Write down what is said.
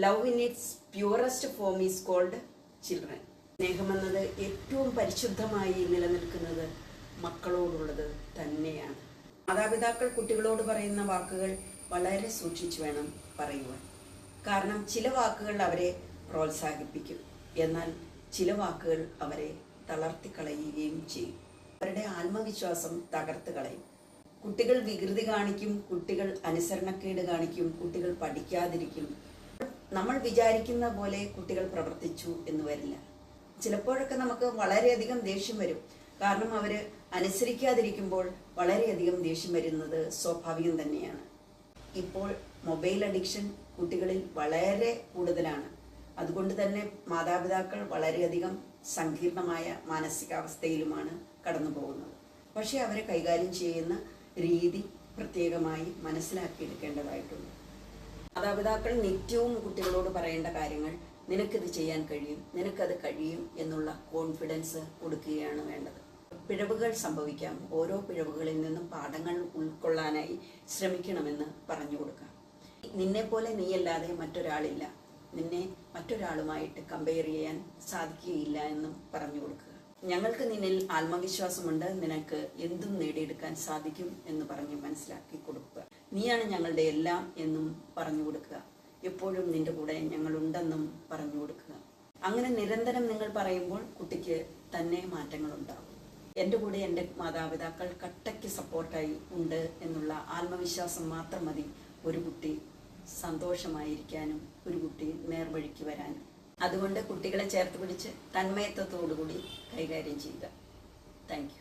Love in its purest form is called children സ്നേഹമെന്നത് ഏറ്റവും പരിശുദ്ധമായി നിലനിൽക്കുന്നത് മക്കളോടുള്ളത് തന്നെയാണ്. മാതാപിതാക്കൾ കുട്ടികളോട് പറയുന്ന വാക്കുകൾ വളരെ സൂക്ഷിച്ചു വേണം പറയുവാൻ. കാരണം ചില വാക്കുകൾ അവരെ പ്രോത്സാഹിപ്പിക്കും. എന്നാൽ ചില വാക്കുകൾ അവരെ തളർത്തിക്കളയുകയും ചെയ്യും. അവരുടെ ആത്മവിശ്വാസം തകർത്ത് കളയും. കുട്ടികൾ വികൃതി കാണിക്കും കുട്ടികൾ അനുസരണക്കേട് കാണിക്കും കുട്ടികൾ പഠിക്കാതിരിക്കും നമ്മൾ വിചാരിക്കുന്ന പോലെ കുട്ടികൾ പ്രവർത്തിച്ചു എന്ന് വരില്ല. ചിലപ്പോഴൊക്കെ നമുക്ക് വളരെയധികം ദേഷ്യം വരും. കാരണം അവർ അനുസരിക്കാതിരിക്കുമ്പോൾ വളരെയധികം ദേഷ്യം വരുന്നത് സ്വാഭാവികം തന്നെയാണ്. ഇപ്പോൾ മൊബൈൽ അഡിക്ഷൻ കുട്ടികളിൽ വളരെ കൂടുതലാണ്. അതുകൊണ്ട് തന്നെ മാതാപിതാക്കൾ വളരെയധികം സങ്കീർണമായ മാനസികാവസ്ഥയിലുമാണ് കടന്നു പോകുന്നത് പക്ഷേ അവരെ കൈകാര്യം ചെയ്യുന്ന രീതി പ്രത്യേകമായി മനസ്സിലാക്കിയെടുക്കേണ്ടതായിട്ടുണ്ട്. മാതാപിതാക്കൾ നിത്യവും കുട്ടികളോട് പറയേണ്ട കാര്യങ്ങൾ നിനക്കിത് ചെയ്യാൻ കഴിയും നിനക്കത് കഴിയും എന്നുള്ള കോൺഫിഡൻസ് കൊടുക്കുകയാണ് വേണ്ടത്. പിഴവുകൾ സംഭവിക്കാം. ഓരോ പിഴവുകളിൽ നിന്നും പാഠങ്ങൾ ഉൾക്കൊള്ളാനായി ശ്രമിക്കണമെന്ന് പറഞ്ഞു കൊടുക്കാം. നിന്നെ പോലെ നീയല്ലാതെ മറ്റൊരാളില്ല. നിന്നെ മറ്റൊരാളുമായിട്ട് കമ്പയർ ചെയ്യാൻ സാധിക്കുകയില്ല എന്നും പറഞ്ഞു കൊടുക്കുക. ഞങ്ങൾക്ക് നിന്നിൽ ആത്മവിശ്വാസമുണ്ട്. നിനക്ക് എന്തും നേടിയെടുക്കാൻ സാധിക്കും എന്ന് പറഞ്ഞ് മനസ്സിലാക്കി കൊടുക്കുക. നീയാണ് ഞങ്ങളുടെ എല്ലാം എന്നും പറഞ്ഞു കൊടുക്കുക. എപ്പോഴും നിന്റെ കൂടെ ഞങ്ങളുണ്ടെന്നും പറഞ്ഞു കൊടുക്കുക. അങ്ങനെ നിരന്തരം നിങ്ങൾ പറയുമ്പോൾ കുട്ടിക്ക് തന്നെ മാറ്റങ്ങൾ ഉണ്ടാകും എന്റെ കൂടെ എന്റെ മാതാപിതാക്കൾ കട്ടയ്ക്ക് സപ്പോർട്ടായി ഉണ്ട് എന്നുള്ള ആത്മവിശ്വാസം മാത്രം മതി ഒരു കുട്ടി സന്തോഷമായിരിക്കാനും ഒരു കുട്ടി നേർവഴിക്ക് വരാനും. അതുകൊണ്ട് കുട്ടികളെ ചേർത്ത് പിടിച്ച് തന്മയത്വത്തോടുകൂടി കൈകാര്യം ചെയ്യുക. താങ്ക്